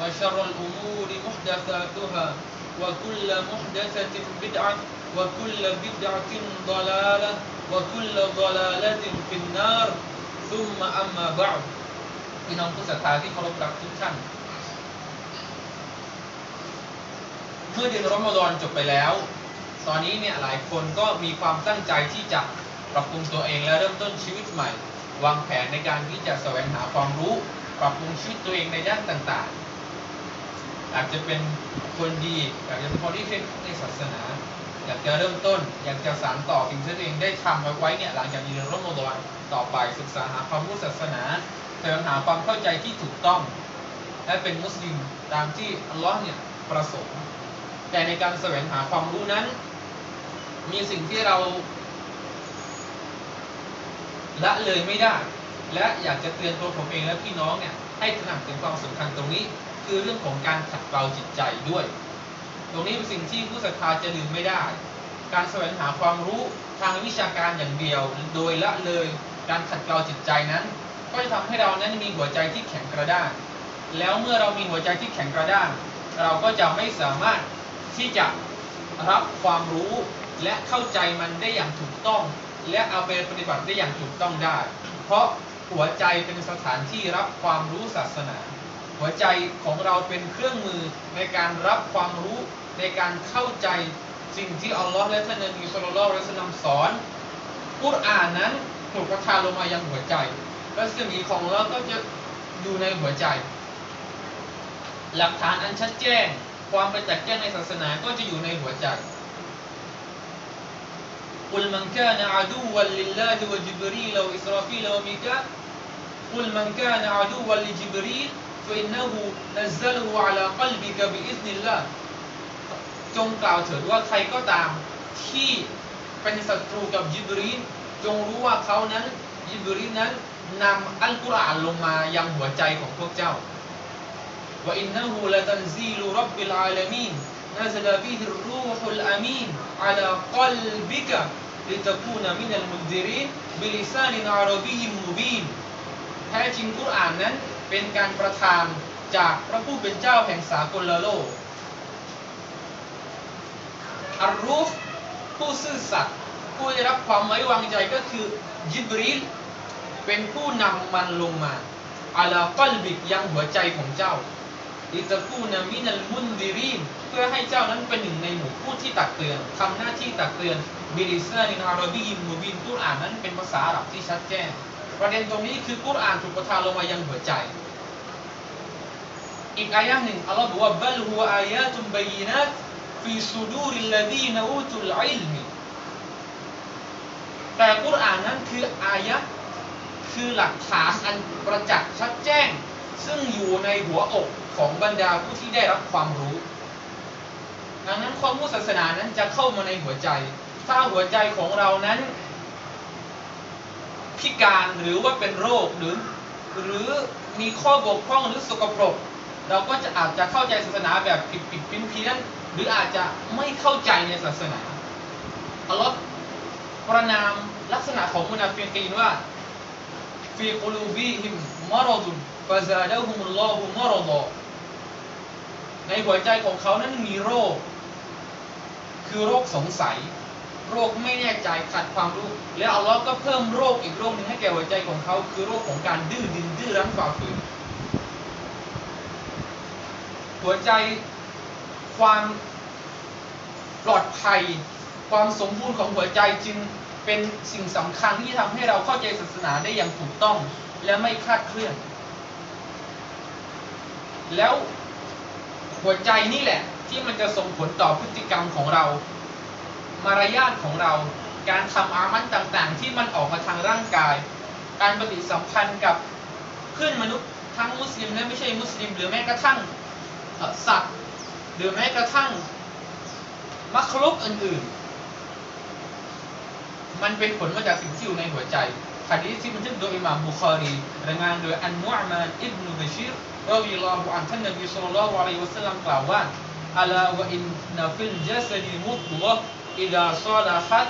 وشر الأمور محدثاتها وكل محدثة بدعة وكل بدعة ضلالة وكل ضلالة في النار ثم أما بعد พี่น้องผู้ศรัทธาที่เคารพรักทุกท่าน เมื่อเดือนรอมฎอนจบไปแล้ว ตอนนี้เนี่ยหลายคนก็มีความตั้งใจที่จะปรับปรุงตัวเองและเริ่มต้นชีวิตใหม่ วางแผนในการที่จะแสวงหาความรู้ ปรับปรุงชีวิตตัวเองในด้านต่าง ๆอาจจะเป็นคนดีอยากจะเป็นคนที่เข้มในศาสนา อยากจะเริ่มต้น อยากจะสานต่อสิ่งที่ตัวเองได้ทำไว้เนี่ยหลังจากเดือนรอมฎอนต่อไปศึกษาหาความรู้ศาสนาแสวงหาความเข้าใจที่ถูกต้อง และเป็นมุสลิมตามที่อัลลอฮ์เนี่ยประสงค์ แต่ในการแสวงหาความรู้นั้น มีสิ่งที่เราละเลยไม่ได้ และอยากจะเตือนตัวผมเองและพี่น้องเนี่ยให้ตระหนักถึงความสำคัญตรงนี้ คือเรื่องของการขัดเกลาจิตใจด้วย ตรงนี้เป็นสิ่งที่ผู้ศรัทธาจะลืมไม่ได้ การแสวงหาความรู้ทางวิชาการอย่างเดียว โดยละเลยการขัดเกลาจิตใจนั้น ก็จะทำให้เรานั้นมีหัวใจที่แข็งกระด้างแล้วเมื่อเรามีหัวใจที่แข็งกระด้างเราก็จะไม่สามารถที่จะรับความรู้และเข้าใจมันได้อย่างถูกต้อง และเอาไปปฏิบัติได้อย่างถูกต้องได้ เพราะหัวใจเป็นสถานที่รับความรู้ศาสนา หัวใจของเราเป็นเครื่องมือในการรับความรู้ในการเข้าใจสิ่งที่อัลลอฮ์และท่านนบีสุลต่านและสลัมสอนพุรอ่านนั้นถูกประทานลงมายังหัวใจและศมีของเราก็จะอยู่ในหัวใจ หลักฐานอันชัดแจ้ง ความประจักษ์แจ้งในศาสนาก็จะอยู่ในหัวใจกุลมันกานะอาดูวัลลิลลาฮิวะจิบรีลวอิสราฟิลวะมิกะกุลมันกานะอาดูวัลลิจิบรีล فإنه نزله على قلبك بإذن الله จงกล่าวเถิดว่าใครก็ตามที่เป็นศัตรูกับยิบรีนจงรู้ว่าเขานั้นยิบรีนนั้นนำอัลกุรอานลงมายังหัวใจของพวกเจ้า وإنه لتنزيل رب العالمين نزل به الروح الأمين على قلبك لتكون من المنذرين بلسان عربي مبين แท้จริงกุรอานนั้น เป็นการประทานจากพระผู้เป็นเจ้าแห่งสากลโลกอัลรูฟผู้ซื่อสัตย์ผู้ได้รับความไว้วางใจก็คือยิบรีลเป็นผู้นำมันลงมาอาลากัลบิกยังหัวใจของเจ้าลิตะกูนามินัลมุนดิรีนเพื่อให้เจ้านั้นเป็นหนึ่งในหมู่ผู้ที่ตักเตือนทำหน้าที่ตักเตือนบิลิซานินอารบีมูบินกุรอานนั้นเป็นภาษาอาหรับที่ชัดแจ้ง ประเด็นตรงนี้คือกุรอานถูกประทานลงมายังหัวใจ อีกอายะหนึ่งอัลลอฮ์บอกว่าบัลฮุอายาตุมบยีนัตฟีซูดูริลลดีนอูตุลอิลมีแต่กุรอานนั้นคืออายะคือหลักฐานอันประจักษ์ชัดแจ้ง ซึ่งอยู่ในหัวอกของบรรดาผู้ที่ได้รับความรู้ ดังนั้นความรู้ศาสนานั้นจะเข้ามาในหัวใจ ถ้าหัวใจของเรานั้น พิการหรือว่าเป็นโรคหรือ หรือมีข้อบกพร่องหรือสกปรก เราก็จะอาจจะเข้าใจศาสนาแบบผิดผิดเพี้ยนเพี้ยนหรืออาจจะไม่เข้าใจในศาสนาอัลลอฮ์ประนามลักษณะของมุนาฟิกีนว่าฟีกลูบีฮิมมารดุนฟาซาดะฮุมุลลอฮุมารดอในหัวใจของเขานั้นมีโรค คือโรคสงสัย โรคไม่แน่ใจขาดความรู้ แล้วอัลลอฮ์ก็เพิ่มโรคอีกโรคหนึ่งให้แก่หัวใจของเขาคือโรคของการดื้อดินดื้อรั้นฝ่าฝืนหัวใจความปลอดภัย ความสมบูรณ์ของหัวใจจึงเป็นสิ่งสำคัญที่ทำให้เราเข้าใจศาสนาได้อย่างถูกต้องและไม่คลาดเคลื่อน แล้วหัวใจนี่แหละที่มันจะส่งผลต่อพฤติกรรมของเรา มารยาทของเรา การทำอามันต่างๆ ที่มันออกมาทางร่างกาย การปฏิสัมพันธ์กับเพื่อนมนุษย์ทั้งมุสลิมและไม่ใช่มุสลิม หรือแม้กระทั่งสัตว์ หรือแม้กระทั่งมัคลุกอื่นๆ มันเป็นผลมาจากสิ่งที่อยู่ในหัวใจฮะดีษที่บันทึกโดยอิหม่ามบุคอรีรายงานโดยอันนุอ์มานอิบนุบชีรรอฎิลลอฮุอันท่านนบีศ็อลลัลลอฮุอะลัยฮิวะซัลลัมกล่าวว่าอัลาวะอินนฟิลจัสดีมุตลกอิ ดาซาลาฮัต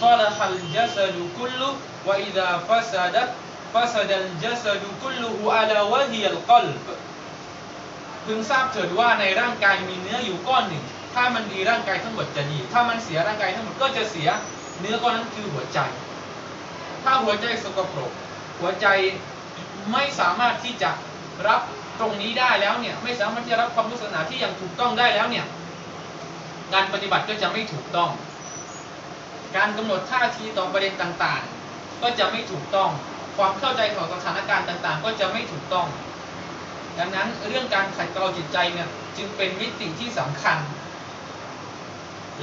ซาลาฮัลจัสดคุลลุวะอิดาฟัสดัตฟัสดัลจัสดคุลลุฮุอะลาวะฮิยัลกัลบพึงทราบเถิดว่าในร่างกายมีเนื้ออยู่ก้อนหนึ่ง ถ้ามันดีร่างกายทั้งหมดจะดี ถ้ามันเสียร่างกายทั้งหมดก็จะเสีย เนื้อก้อนนั้นคือหัวใจ ถ้าหัวใจสกปรก หัวใจไม่สามารถที่จะรับตรงนี้ได้แล้วเนี่ย ไม่สามารถที่จะรับความรู้ศาสนาที่อย่างถูกต้องได้แล้วเนี่ย การปฏิบัติก็จะไม่ถูกต้อง การกำหนดท่าทีต่อประเด็นต่างๆ ก็จะไม่ถูกต้อง ความเข้าใจของสถานการณ์ต่างๆ ก็จะไม่ถูกต้อง ดังนั้นเรื่องการขัดเกลาจิตใจเนี่ยจึงเป็นมิติที่สำคัญ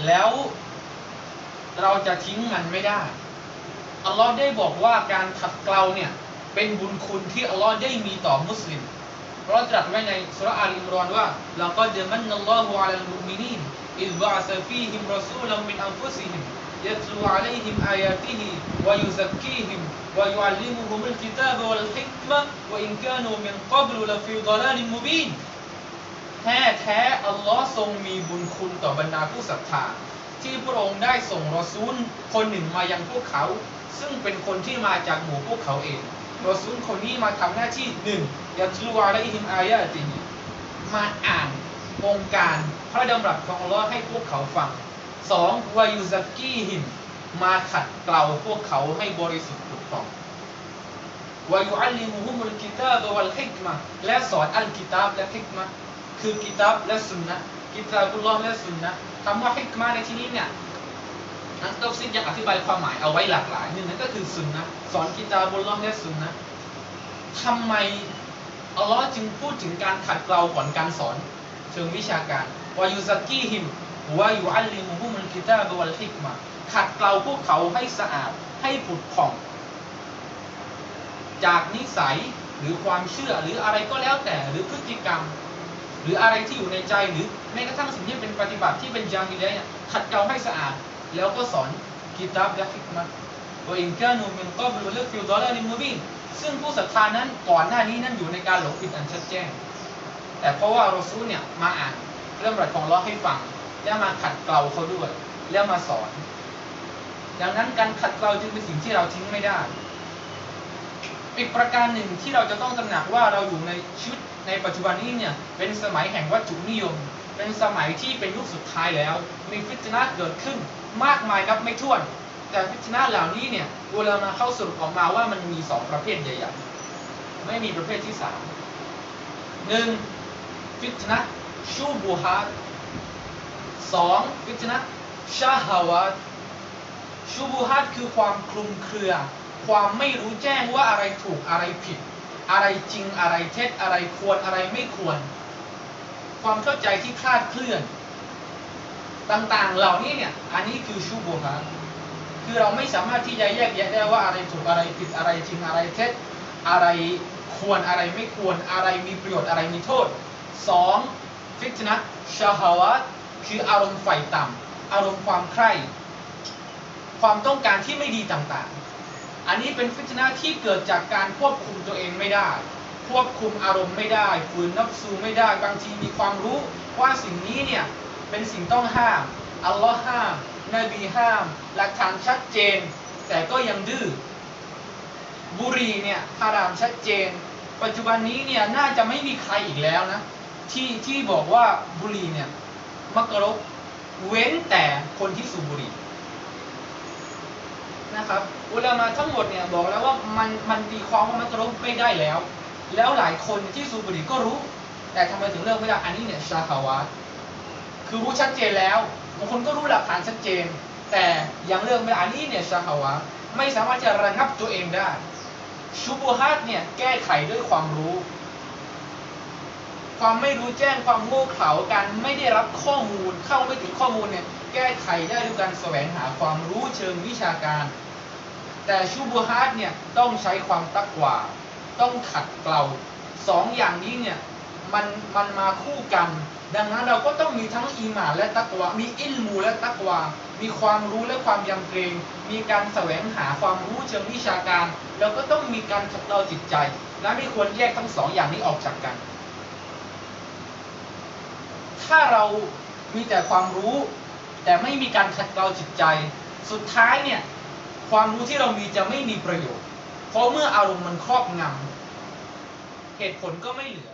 แล้วเราจะทิ้งมันไม่ได้ อัลลอฮ์ได้บอกว่าการขัดเกลาเนี่ยเป็นบุญคุณที่อัลลอฮ์ได้มีต่อมุสลิม เพราะตรัสไว้ในสุรอาลีอิมรอนว่าแล้วก็เดมันนัลลอฮุอะลัลมุมินีนอิซบะอฮิมรอซูลัมมิน อันฟุซิฮิมيتلو عليهم آياته ويزكيهم ويعلمهم الكتاب والحكمة وإن كانوا من قبل لفي ضلال مبين แท้แท้อัลลอฮ์ทรงมีบุญคุณต่อบรรดาผู้ศรัทธา ที่พระองค์ได้ส่งรอซูลคนหนึ่งมายังพวกเขา ซึ่งเป็นคนที่มาจากหมู่พวกเขาเองรอซูลคนนี้มาทำหน้าที่หนึ่งยาตลูอะลัยฮิมอายะติฮีมาอ่าน องค์การพระดำรัสของอัลลอฮ์ให้พวกเขาฟังสองวายุซักกีฮิมมาขัดเกลาพวกเขาให้บริสุทธิ์ผุดผ่องวายุอัลลิมุฮุมุลกิตาบวัลฮิกมะและสอนอัลกิตาบและฮิกมะคือกิตาบและสุนนะกิตาบุลลอฮ์และสุนนะคำว่าฮิกมะในที่นี้เนี่ยนักตัฟซีรยังอธิบายความหมายเอาไว้หลากหลายหนึ่งนั่นก็คือสุนนะสอนกิตาบุลลอฮ์และสุนนะทำไมอัลลอฮ์จึงพูดถึงการขัดเกลาก่อนการสอน เชิงวิชาการวายุซักกีฮิมวายุอัลลิมุฮุมุลกิตาบวัลฮิกมะขัดเกลาพวกเขาให้สะอาดให้ผุดผ่อง จากนิสัยหรือความเชื่อหรืออะไรก็แล้วแต่หรือพฤติกรรม หรืออะไรที่อยู่ในใจหรือแม้กระทั่งสิ่งที่เป็นปฏิบัติที่เป็นจามิเลยเนี่ยขัดเกลาให้สะอาด แล้วก็สอนกิตาบและฮิกมะว่าอินกานูมินกับลุลฟิลดอลลาริมูบินซึ่งผู้ศรัทธานั้นก่อนหน้านี้นั้นอยู่ในการหลงผิดอันชัดแจ้ง แต่เพราะว่ารอซูเนี่ยมาอ่านเรื่องรัสของลเลอให้ฟัง แล้วมาขัดเกลาเขาด้วย แล้วมาสอน ดังนั้นการขัดเกลาจึงเป็นสิ่งที่เราทิ้งไม่ได้ อีกประการหนึ่งที่เราจะต้องตระหนักว่าเราอยู่ในชีวิตในปัจจุบันนี้เนี่ยเป็นสมัยแห่งวัตถุนิยม เป็นสมัยที่เป็นยุคสุดท้ายแล้ว มีฟิตนะเกิดขึ้นมากมายนับไม่ถ้วน แต่ฟิตนะเหล่านี้เนี่ยอุลามาเข้าสรุปออกมาว่ามันมีสองประเภทใหญ่ๆไม่มีประเภทที่สามหนึ่ง ฟิตนะชูบูฮัดสองฟิตนะชาฮาวาตชูบูฮัดคือความคลุมเครือ ความไม่รู้แจ้งว่าอะไรถูกอะไรผิด อะไรจริงอะไรเท็จอะไรควรอะไรไม่ควร ความเข้าใจที่คลาดเคลื่อน ต่างๆเหล่านี้เนี่ยอันนี้คือชูบูฮัดคือเราไม่สามารถที่จะแยกแยะได้ว่าอะไรถูกอะไรผิดอะไรจริงอะไรเท็จอะไรควรอะไรไม่ควรอะไรมีประโยชน์อะไรมีโทษ สองฟิตนะชาฮาวาตคืออารมณ์ไฟต่ำอารมณ์ความใคร่ ความต้องการที่ไม่ดีต่างๆ อันนี้เป็นฟิตนะที่เกิดจากการควบคุมตัวเองไม่ได้ ควบคุมอารมณ์ไม่ได้ฝืนนับสูไม่ได้บางทีมีความรู้ว่าสิ่งนี้เนี่ยเป็นสิ่งต้องห้ามอัลลอฮ์ห้ามนบีห้าม หลักฐานชัดเจน แต่ก็ยังดื้อบุรีเนี่ยฮารามชัดเจน ปัจจุบันนี้เนี่ยน่าจะไม่มีใครอีกแล้วนะ ที่ที่บอกว่าบุหรีเนี่ยมักรบเว้นแต่คนที่สูบบุหรี่นะครับอุลามาทั้งหมดเนี่ยบอกแล้วว่ามันมันตีความว่ามักรบไม่ได้แล้ว แล้วหลายคนที่สูบบุหรี่ก็รู้ แต่ทำไมถึงเลิกไม่ได้อันนี้เนี่ยชาคาวาตคือรู้ชัดเจนแล้วบางคนก็รู้หลักฐานชัดเจน แต่ยังเลิกไม่ได้อันนี้เนี่ยชาคาวาตไม่สามารถจะระงับตัวเองได้ชูบูฮัดเนี่ยแก้ไขด้วยความรู้ ความไม่รู้แจ้งความโง่เขลาการไม่ได้รับข้อมูลเข้าไม่ถึงข้อมูลเนี่ยแก้ไขได้ด้วยการแสวงหาความรู้เชิงวิชาการ แต่ชูบูฮัดเนี่ยต้องใช้ความตักว่า ต้องขัดเกลาสองอย่างนี้เนี่ยมันมันมาคู่กัน ดังนั้นเราก็ต้องมีทั้งอีหมาและตักวา มีอิลมูและตักวา มีความรู้และความยำเกรง มีการแสวงหาความรู้เชิงวิชาการ แล้วก็ต้องมีการขัดเกลาจิตใจ และไม่ควรแยกทั้งสองอย่างนี้ออกจากกัน ถ้าเรามีแต่ความรู้ แต่ไม่มีการขัดเกลาจิตใจ สุดท้ายเนี่ยความรู้ที่เรามีจะไม่มีประโยชน์ เพราะเมื่ออารมณ์มันครอบงำเหตุผลก็ไม่เหลือ